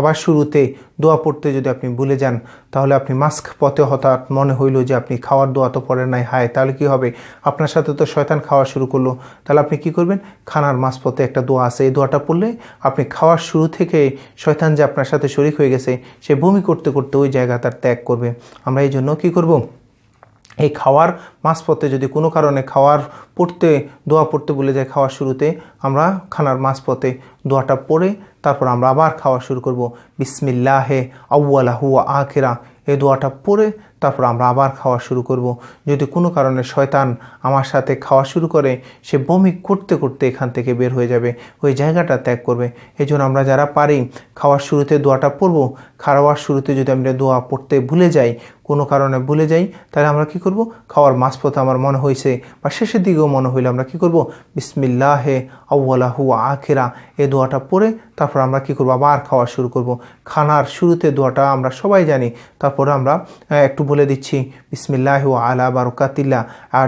খাবার শুরুতে দোয়া পড়তে যদি আপনি ভুলে যান, তাহলে আপনি মাস্ক পথে হঠাৎ মনে হইল যে আপনি খাওয়ার দোয়া তো পড়েন নাই, হায়, তাহলে কি হবে? আপনার সাথে তো শয়তান খাওয়া শুরু করল। তাহলে আপনি কি করবেন? খানার মাঝপথে একটা দোয়া আছে, এই দোয়াটা পড়লে আপনি খাওয়ার শুরু থেকে শয়তান যে আপনার সাথে শরিক হয়ে গেছে, সে বমি করতে করতে ওই জায়গা তার ত্যাগ করবে। আমরা এই জন্য কী করব? এই খাওয়ার মাঝপথে যদি কোনো কারণে খাওয়ার পড়তে, দোয়া পড়তে বলে যায় খাওয়ার শুরুতে, আমরা খানার মাঝপথে দোয়াটা পড়ে তারপর আমরা আবার খাওয়া শুরু করব। বিসমিল্লাহে আউ্লাহু আখেরা। এই দোয়াটা পড়ে তারপর আমরা আবার খাওয়া শুরু করব। যদি কোনো কারণে শয়তান আমার সাথে খাওয়া শুরু করে, সে বমি করতে করতে এখান থেকে বের হয়ে যাবে, ওই জায়গাটা ত্যাগ করবে। এই জন্য আমরা যারা পারি, খাওয়ার শুরুতে দোয়াটা পড়ব। খাওয়ার শুরুতে যদি আমরা দোয়া পড়তে ভুলে যাই, কোনো কারণে ভুলে যাই, তাহলে আমরা কি করব? খাওয়ার মাঝপথে আমার মনে হয়েছে বা শেষের দিকেও মনে হইলে আমরা কি করব? বিসমিল্লাহে আউ্লাহু আখেরা। এই দোয়াটা পড়ে তারপর আমরা কি করব? আবার খাওয়া শুরু করব। খানার শুরুতে দোয়াটা আমরা সবাই জানি, তারপরে আমরা একটু বলে দিচ্ছি। বিসমিল্লাহ আলা বারকাতিল্লা আর